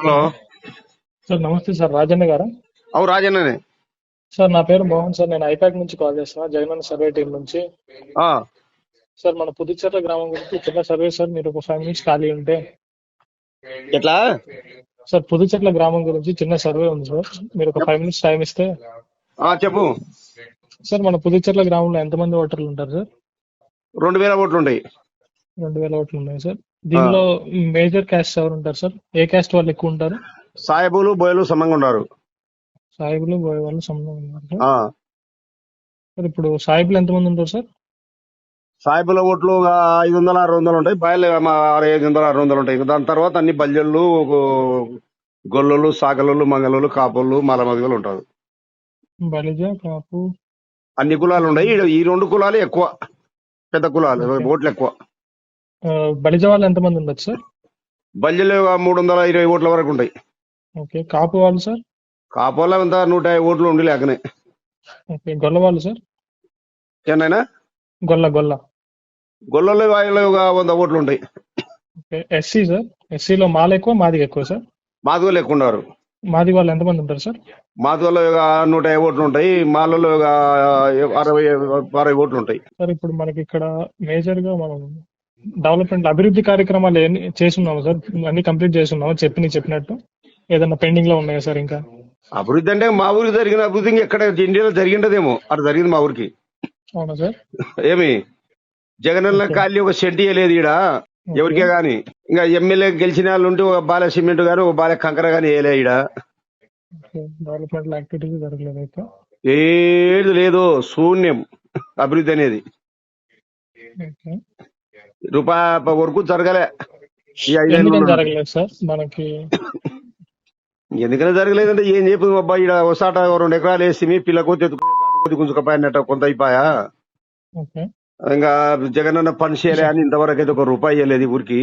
Hello. Sir namaste sir Rajanna గారా? అవు రాజన్ననే. సార్ నా పేరు మోహన్ సార్ నేను ఐపాక్ నుంచి కాల్ చేస్తున్నా జగనన్న సర్వే టీం నుంచి. ఆ, సార్ మన పుదుచ్చేర్ల గ్రామం గురించి చిన్న సర్వే సార్ మీరు ఒక ఫైవ్ మినిట్స్ ఖాళీ ఉంటే. ఎట్లా? సార్ పుదుచెట్ల గ్రామం గురించి చిన్న సర్వే ఉంది సార్ మీరు ఒక ఫైవ్ మినిట్స్ టైం ఇస్తే. ఆ, చెప్పు. సార్ మన పుదుచెట్ల గ్రామంలో ఎంతమంది ఓటర్లు ఉంటారు సార్? రెండు వేల ఓట్లు ఉంటాయి రెండు వేల ఓట్లు ఉన్నాయి సార్. దీనిలో మేజర్ క్యాస్ట్ ఎవరు ఉంటారు సార్? ఏ క్యాస్ట్ వాళ్ళు ఎక్కువ ఉంటారు సాయబులు బోయలు సమంగా ఉన్నారు సాయిబులు బోయే వాళ్ళు సంబంధం ఉన్నారు సార్ ఇప్పుడు సాయిబులు ఎంతమంది ఉంటారు సార్? సాయబుల ఓట్లు ఐదు వందల ఆరు వందలు ఉంటాయి. బయలు ఐదు వందల ఆరు వందలు ఉంటాయి. దాని తర్వాత అన్ని బల్జళ్ళు గొల్లలు సాకలు మంగళలు కాపులు మలమదిగలు ఉంటారు. బలిజ కాపు. అన్ని కులాలు ఉన్నాయి ఈ- రెండు కులాలు ఎక్కువ. పెద్ద కులాలు. ఓట్లు ఎక్కువ బలిజ వాళ్ళు ఎంతమంది ఉండొచ్చు సార్? బల్జలు మూడు వందల ఇరవై ఓట్ల వరకు ఉంటాయి. ఓకే కాపు వాళ్ళు సార్? కాపోళ్ళ అంతా నూట యాభై ఓట్లు ఉండి లేకనే. ఓకే గొల్ల వాళ్ళు సార్? ఏనైనా గొల్ల గొల్ల. గొల్లలు వాళ్ళు ఒక వంద ఓట్లు ఉంటాయి. Okay SC sir? ఎస్సీలో మాల ఎక్కువ మాది ఎక్కువ సార్? మాదిగోళ్ళు ఎక్కువ ఉన్నారు. మాది వాళ్ళు ఎంతమంది ఉంటారు సార్? మాదిగోళ్ళు ఒక నూట యాభై ఓట్లు ఉంటాయి. మాలలో ఒక అరవై అరవై ఓట్లు ఉంటాయి. సార్ ఇప్పుడు మనకి ఇక్కడ మేజర్గా మనం డెవలప్మెంట్ అభివృద్ధి కార్యక్రమాలు ఎన్ని చేస్తున్నాము సార్? అన్ని కంప్లీట్ చేస్తున్నాము చెప్పిన చెప్పినట్టు? ఏదన్నా పెండింగ్లో ఉన్నాయా సార్ ఇంకా? అభివృద్ధి అంటే మా ఊరికి జరిగిన అభివృద్ధి ఎక్కడ ఇండియాలో జరిగిండదేమో. అటు జరిగింది మా ఊరికి. అవునా సార్? ఏమి? జగనన్న. ఖాళీ ఒక సెంటి లేదు ఈడ. ఎవరికే గాని. ఇంకా ఎమ్మెల్యే గెలిచిన వాళ్ళు ఉంటే ఒక బాల సిమెంట్ గాని ఒక బాల కంకర గాని వేయలే ఈడ. డెవలప్మెంట్ యాక్టివిటీస్ జరగలేదు అయితే? ఏది లేదు. శూన్యం. అభివృద్ధి అనేది. రూపాయి వరకు జరగలే. ఈ ఐదేళ్ళు. జరగలేదు సార్? మనకి ఎందుకని జరగలేదంటే ఏం చెప్పి అబ్బా ఈడ ఒకసాట రెండు ఎకరాలు వేసి మీ పిల్ల కొద్ది కొద్ది గుంజుకపోయినట్ట కొంత అయిపోయా? ఇంకా జగనన్న పని చేయలే అని ఇంతవరకు అయితే ఒక రూపాయి ఇవ్వలేదు ఊరికి.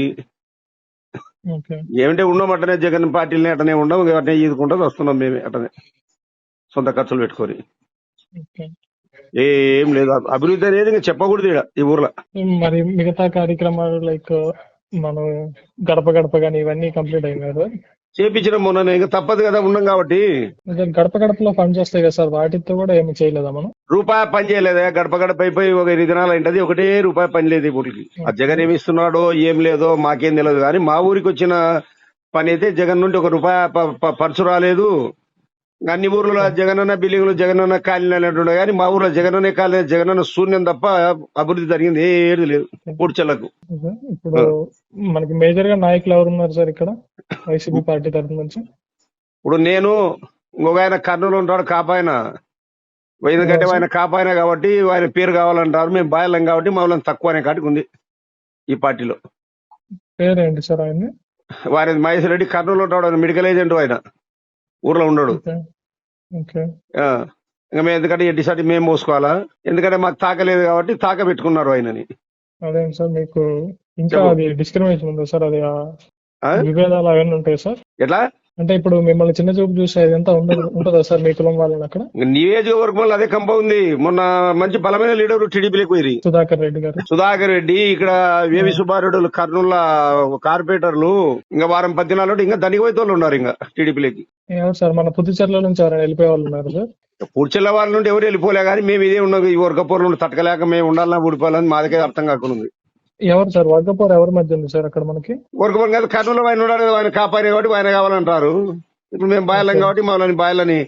ఏమంటే ఉన్నాం అట్టనే జగన్ పార్టీలని అట్టనే ఉన్నాం ఇంకా అట్టనే ఈదుకుంటూ వస్తున్నాం మేమే అట్టనే సొంత ఖర్చులు పెట్టుకొని. ఏం లేదు. అభివృద్ధి అనేది ఇంకా చెప్పకూడదు ఈడ ఈ ఊర్లో. మరి మిగతా కార్యక్రమాలు లైక్ మనం గడప గడప కానీ ఇవన్నీ కంప్లీట్ అయినాయి? కదా చేపించడం మొన్న ఇంకా తప్పదు కదా ఉన్నాం కాబట్టి. గడప గడపలో ఫండ్స్ వస్తాయి కదా సార్ వాటితో కూడా ఏమి చేయలేదా మనం? రూపాయి పని చేయలేదా గడప గడప అయిపోయి ఒక ఎనిమిది దినాలు అయింటది ఒకటే రూపాయి పని లేదు ఊరికి ఆ జగన్ ఏమి ఇస్తున్నాడో ఏం లేదో మాకేం తెలియదు కానీ మా ఊరికి వచ్చిన పని అయితే జగన్ నుండి ఒక రూపాయి పర్సు రాలేదు. అన్ని ఊర్లలో జగనన్న బిల్డింగ్లు జగనన్న కాలనీ అనేటువంటి కానీ మా ఊర్లో జగనన్న కాలనీ జగనన్న శూన్యం తప్ప అభివృద్ధి జరిగింది ఏది లేదు. పూడ్చలకు. ఇప్పుడు మనకి మేజర్గా నాయకులు ఎవరు ఉన్నారు సార్ ఇక్కడ? వైసీపీ పార్టీ తరఫు నుంచి? ఇప్పుడు నేను ఇంకొక ఆయన కర్నూలు ఉంటాడు కాపాయన ఎందుకంటే ఆయన కాపాయన కాబట్టి ఆయన పేరు కావాలంటారు. మేము బాయలం కాబట్టి మమ్మల్ని తక్కువ అనే కాటికి ఉంది ఈ పార్టీలో. పేరేంటి సార్ ఆయన్ని? వారి మహేష్ రెడ్డి. కర్నూలు ఉంటాడు ఆయన మెడికల్ ఏజెంట్ ఆయన. ఊర్లో ఆ, ఇంకా మేము ఎందుకంటే ఎడ్డిసాటి మేము మోసుకోవాలా? ఎందుకంటే మాకు తాకలేదు కాబట్టి తాక పెట్టుకున్నారు ఆయనని. అదేం సార్ మీకు ఇంకా. అది డిస్క్రిమినేషన్ ఉందా సార్? అది? విభేదాలు అవన్నీ ఉంటాయి సార్? ఎట్లా? అంటే ఇప్పుడు మిమ్మల్ని చిన్న చూపు చూసే ఇదంతా ఉండదు ఉంటుందా సార్ మీ కులం వాళ్ళని అక్కడ? నియోజకవర్గంలో అదే కంప ఉంది. మొన్న మంచి బలమైన లీడర్ టీడీపీలోకి పోయి సుధాకర్ రెడ్డి గారు. సుధాకర్ రెడ్డి ఇక్కడ వేవి సుబ్బారెడ్డి కర్నూలు కార్పొరేటర్లు ఇంకా వారం పద్దినాలు ఇంకా దానికి పోయి తోళ్ళు ఉన్నారు ఇంకా టీడీపీలోకి. సార్ మన పుదుచ్చేర్ల నుంచి ఎవరైనా వెళ్ళిపోయే వాళ్ళు ఉన్నారు సార్. పూడ్చెల్ల వాళ్ళ నుండి ఎవరు వెళ్ళిపోలే కానీ మేము ఇదే ఉన్నాం. ఈ వర్గపూర్ నుండి తట్టకలేక మేము ఉండాలన్నా ఊడిపోవాలని మాదకే అర్థం కాకుండా ఎవరు సార్? వర్గపూర్ ఎవరి మధ్య ఉంది సార్ అక్కడ మనకి? వర్గపూర్ కాదు కర్నూలు ఆయన ఉన్నాడు కదా ఆయన కాపాడే కాబట్టి ఆయన కావాలంటారు. ఇప్పుడు మేము బాయలం. కాబట్టి మమ్మల్ని బాయలని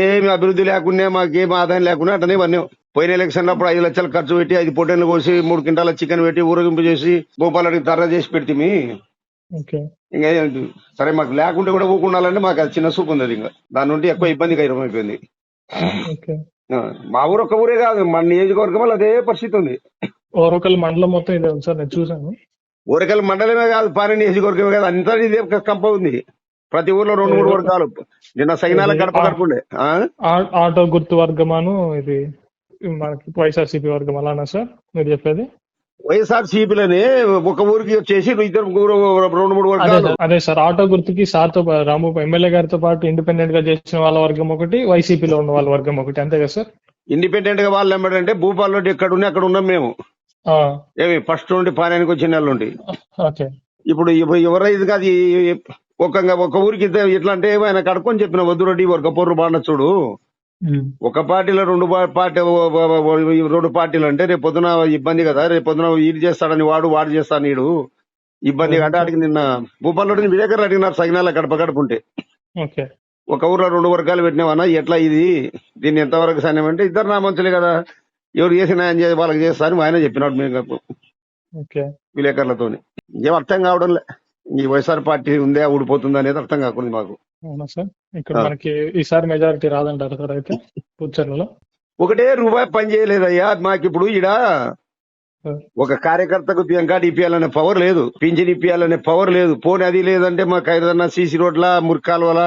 ఏమి అభివృద్ధి లేకుండా మాకేం ఆదాయం లేకుండా అట్టనే ఇవన్నీ. పోయిన ఎలక్షన్ అప్పుడు ఐదు లక్షలు ఖర్చు పెట్టి ఐదు పొట్టెలు కోసి మూడు క్వింటాల చికెన్ పెట్టి ఊరేగింపు చేసి భూపాలకి తర్ర చేసి పెడితే ఇంకా? సరే మాకు లేకుంటే కూడా ఊకుండాలంటే మాకు అది చిన్న సూపు ఉంది ఇంకా. దాని నుండి ఎక్కువ ఇబ్బంది అయిపోయింది. మా ఊరు ఒక్క ఊరే కాదు మన నియోజకవర్గంలో అదే పరిస్థితి ఉంది. ఓరకల్ మండలం మొత్తం ఇదే ఉంది సార్ నేను చూసాను ఊరకల్ మండలమే కాదు పాని నియోజకవర్గమే కాదు అంతా ఇదే కంప ఉంది. ప్రతి ఊర్లో రెండు మూడు వర్గాలు. నిన్న సైనాల గడప గడపండే ఆ? ఆ- ఆటో గుర్తు వర్గమాను ఇది మనకి వైఎస్ఆర్సీపీ వర్గం అలానా సార్ మీరు చెప్పేది? వైఎస్ఆర్ సిపిలని ఒక ఊరికి వచ్చేసి ఇద్దరు ఊరు రెండు మూడు అదే వర్గాలు. సార్ అదే సార్ ఆటో గుర్తుకి సార్తో పా- రాము ఎమ్మెల్యే గారితో పాటు ఇండిపెండెంట్గా చేసిన వాళ్ళ వర్గం ఒకటి వైసీపీలో ఉన్న వాళ్ళ వర్గం ఒకటి అంతే కదా సార్? ఇండిపెండెంట్గా వాళ్ళు ఏమంటే భూపాల్లో ఎక్కడ ఉన్నా అక్కడ ఉన్నాం మేము. ఏమి ఫస్ట్ నుండి పానానికి వచ్చిన వాళ్ళు నుండి? ఇప్పుడు ఇవ- ఎవరైతే కాదు ఒక ఒక ఊరికి ఇట్లా అంటే ఆయన కడుక్కొని చెప్పిన వద్దు రెడ్డి ఒక పొర్రు బాండ చూడు. ఒక పార్టీలో రెండు పార్టీ రెండు పార్టీలు అంటే రేపు పొద్దున ఇబ్బంది కదా రేపు పొద్దున వీడు చేస్తాడని వాడు వాడు చేస్తాను నీడు. ఇబ్బంది అంటే అడిగి నిన్న భూపాల్లో విలేకరులు అడిగినారు సగినాల గడప గడప ఉంటే ఓకే. ఒక ఊర్లో రెండు వర్గాలు పెట్టినావన్నా ఎట్లా ఇది? దీన్ని ఎంతవరకు సాధ్యం అంటే ఇద్దరు నా మంచులే కదా. ఎవరు చేసి న్యాయం చేసి వాళ్ళకి చేస్తా అని ఆయన చెప్పినాడు మేము విలేకరులతో ఏం అర్థం కావడం లే. ఈ వైఎస్ఆర్ పార్టీ ఉందే ఊడిపోతుంది అనేది అర్థం కాకుండా మాకు. అవునా సార్? ఇక్కడ. మనకి ఈసారి మెజారిటీ రాదంటారు సార్ అయితే పుచ్చర్లలో ఒకటే రూపాయి పని చేయలేదయ్యా. మాకు ఇప్పుడు ఈడ ఒక కార్యకర్తకు కార్డు ఇప్పియాలనే పవర్ లేదు. పింఛన్ ఇప్పియాలనే పవర్ లేదు. పోనీ అది లేదంటే మాకు ఏదన్నా సీసీ రోడ్ల మురికాలువల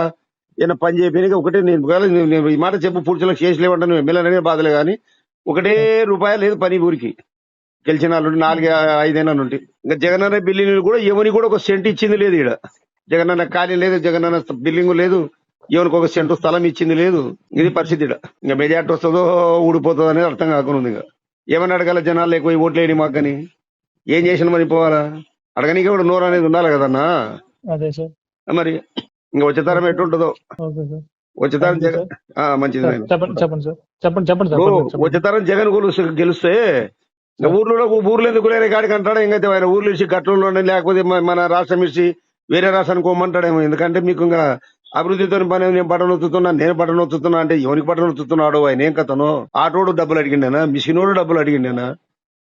ఏదైనా పని చేయడానికి ఒకటే నేను ఈ మాట చెప్పు పురుషులకు చేసలేవంటే నువ్వు ఎమ్మెల్యేనే బాధలే కానీ ఒకటే రూపాయి లేదు పని ఊరికి. గెలిచిన వాళ్ళు నాలుగు ఐదేనా నుండి. ఇంకా జగనన్న బిల్డింగ్ కూడా ఎవరికి కూడా ఒక సెంట్ ఇచ్చింది లేదు ఈడ. జగనన్న ఖాళీ లేదు జగనన్న బిల్డింగ్ లేదు ఎవరికి ఒక సెంటు స్థలం ఇచ్చింది లేదు. ఇది పరిస్థితి ఈడ. ఇంకా మెజార్టీ వస్తుందో ఊడిపోతుందో అనేది అర్థం కాకుండా ఇంకా. ఏమని అడగాల జనాలు ఎక్కువ ఓట్లు వేయని మాకు కానీ ఏం చేసిన మరి పోవాలా? అడగనీకి కూడా నోరు అనేది ఉండాలి కదన్నా? అదే సార్. మరి ఇంకా వచ్చే తరం ఎట్టుంటుందో ఓకే సార్ వచ్చే తరం థాంక్యూ జగన్ మంచిది. చెప్పండి చెప్పండి సార్. చెప్పండి చెప్పండి సార్ ఇప్పుడు చెప్పండి. వచ్చే తరం జగన్ గెలుస్తే ఊర్లో ఊర్లో ఎందుకు లేని కాడికి అంటాడు? ఇంకైతే ఆయన ఊర్లు ఇచ్చి కట్టడంలో లేకపోతే మన రాష్ట్రం ఇచ్చి వేరే రాష్ట్రానికి పోమంటాడేమో. ఎందుకంటే మీకు ఇంకా అభివృద్ధితో పని నేను బటన్ ఒత్తుతున్నా నేను బటన్ ఒత్తుతున్నా అంటే ఎవరికి బటన్ ఒత్తుతున్నాడు ఆయన ఏం కథను? ఆటోడు డబ్బులు అడిగిండేనా? మిషనోడు డబ్బులు అడిగిండేనా?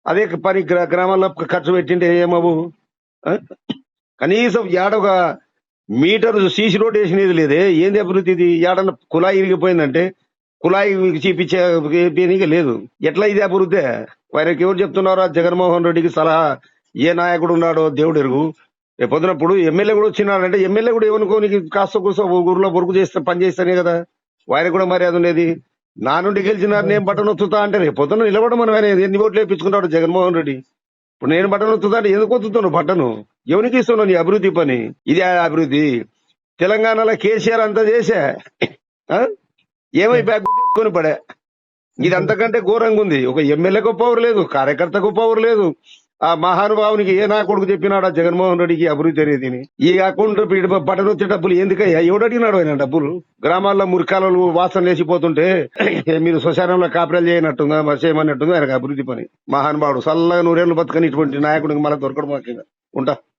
అదే పని గ్రా- గ్రామాల్లో ఖర్చు పెట్టింటే ఏమవు? కనీసం ఏడొక మీటర్ సీసీ రోడ్ వేసినది లేదే. ఏంది అభివృద్ధి ఇది? ఏడన్నా కుళాయి ఇరిగిపోయిందంటే కుళాయి చూపించే లేదు. ఎట్లా ఇది అభివృద్ధి? వారికి ఎవరు చెప్తున్నారో? జగన్మోహన్ రెడ్డికి సలహా. ఏ నాయకుడు ఉన్నాడో దేవుడు ఎరుగు. రేపు పొద్దునప్పుడు ఎమ్మెల్యే కూడా వచ్చినాడంటే ఎమ్మెల్యే కూడా ఏమనుకోనికి కాస్త కూర్చో ఊర్లో పొరుగు చేస్తే పని చేస్తానే కదా. వారికి కూడా మర్యాద ఉండేది. నా నుండి గెలిచినారు నేను బట్టలు ఒత్తుతా అంటే రేపు పొద్దున నిలబడమని ఆయన ఎన్ని ఓట్లు వేయించుకుంటాడు జగన్మోహన్ రెడ్డి? ఇప్పుడు నేను బట్టలు ఒత్తుతా ఎందుకు ఒత్తుతున్నావు బట్టను? ఎవరికి ఇస్తున్నావు నీ అభివృద్ధి పని? ఇది ఆ అభివృద్ధి. తెలంగాణలో కేసీఆర్ అంతా చేశా. ఆ? ఏమైపోయా గుర్తుకొని పడే. ఇది అంతకంటే ఘోరంగా ఉంది. ఒక ఎమ్మెల్యేకు పవర్ లేదు కార్యకర్తకు పవర్ లేదు. ఆ మహానుభావునికి ఏ నా కొడుకు చెప్పినాడా? జగన్మోహన్ రెడ్డికి అభివృద్ధి అనేది ఈ అకౌంట్ బటన్ వచ్చే డబ్బులు ఎందుకయ్యా? ఎవడు అడిగినాడు ఆయన డబ్బులు? గ్రామాల్లో మురికాలలు వాసన లేచిపోతుంటే మీరు శ్మశానంలో కాపురాలు చేయనట్టుందా మరి చేయమన్నట్టుందా ఆయనకు అభివృద్ధి పని. మహానుభావుడు చల్లగా నూరేళ్ళు బతకని ఇటువంటి నాయకుడికి మళ్ళీ దొరకడం మాకు ఉంటా.